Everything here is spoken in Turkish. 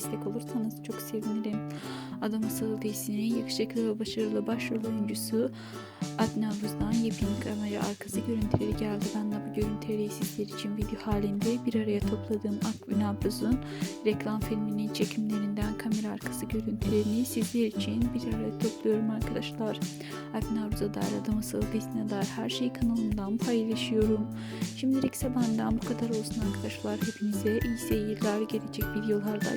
destek olursanız çok sevinirim. Adam Asıl dizisinin yakışıklı ve başarılı başrol oyuncusu Adnan Avruz'dan yepyeni kamera arkası görüntüleri geldi. Ben de bu görüntüleri sizler için video halinde bir araya topladığım Akgün Avruz'un reklam filminin çekimlerinden kamera arkası görüntülerini sizler için bir araya topluyorum arkadaşlar. Akgün Avruz'a dair Adam Asıl dizisine dair her şeyi kanalımdan paylaşıyorum. Şimdilik ise benden bu kadar olsun arkadaşlar. Hepinize iyi seyirler. Gelecek videolarda